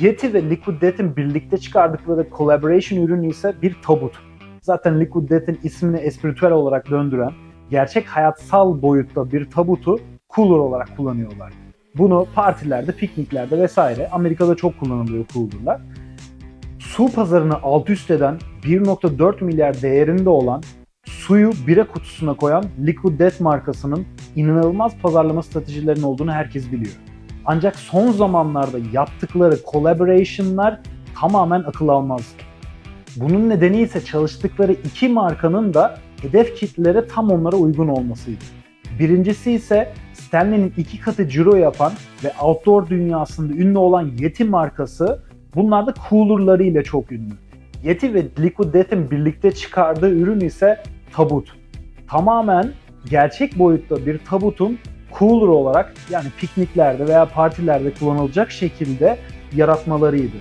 Yeti ve Liquid Death'in birlikte çıkardıkları collaboration ürünü ise bir tabut. Zaten Liquid Death'in ismini espiritüel olarak döndüren, gerçek hayatsal boyutta bir tabutu cooler olarak kullanıyorlar. Bunu partilerde, pikniklerde vesaire Amerika'da çok kullanılıyor cooler'lar. Su pazarını alt üst eden 1.4 milyar değerinde olan suyu bira kutusuna koyan Liquid Death markasının inanılmaz pazarlama stratejilerinin olduğunu herkes biliyor. Ancak son zamanlarda yaptıkları collaboration'lar tamamen akıl almaz. Bunun nedeni ise çalıştıkları iki markanın da hedef kitlelere tam onlara uygun olmasıydı. Birincisi ise Stanley'nin iki katı ciro yapan ve outdoor dünyasında ünlü olan Yeti markası bunlar da coolerlarıyla çok ünlü. Yeti ve Liquid Death'in birlikte çıkardığı ürün ise tabut. Tamamen gerçek boyutta bir tabutun cooler olarak yani pikniklerde veya partilerde kullanılacak şekilde yaratmalarıydı.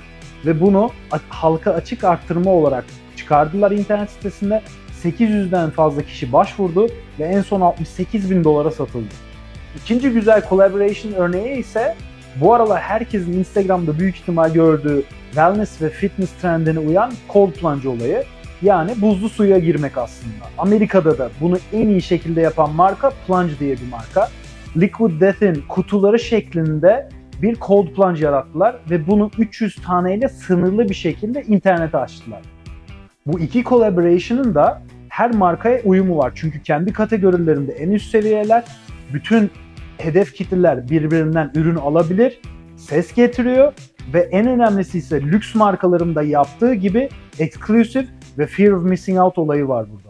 Ve bunu halka açık arttırma olarak çıkardılar internet sitesinde. 800'den fazla kişi başvurdu ve en son 68 bin dolara satıldı. İkinci güzel collaboration örneği ise bu aralar herkesin Instagram'da büyük ihtimal gördüğü wellness ve fitness trendine uyan cold plunge olayı. Yani buzlu suya girmek aslında. Amerika'da da bunu en iyi şekilde yapan marka Plunge diye bir marka. Liquid Death'in kutuları şeklinde bir cold plunge yarattılar ve bunu 300 taneyle sınırlı bir şekilde internete açtılar. Bu iki collaboration'ın da her markaya uyumu var. Çünkü kendi kategorilerinde en üst seviyeler, bütün hedef kitleler birbirinden ürün alabilir, ses getiriyor ve en önemlisi ise lüks markaların da yaptığı gibi exclusive ve fear of missing out olayı var burada.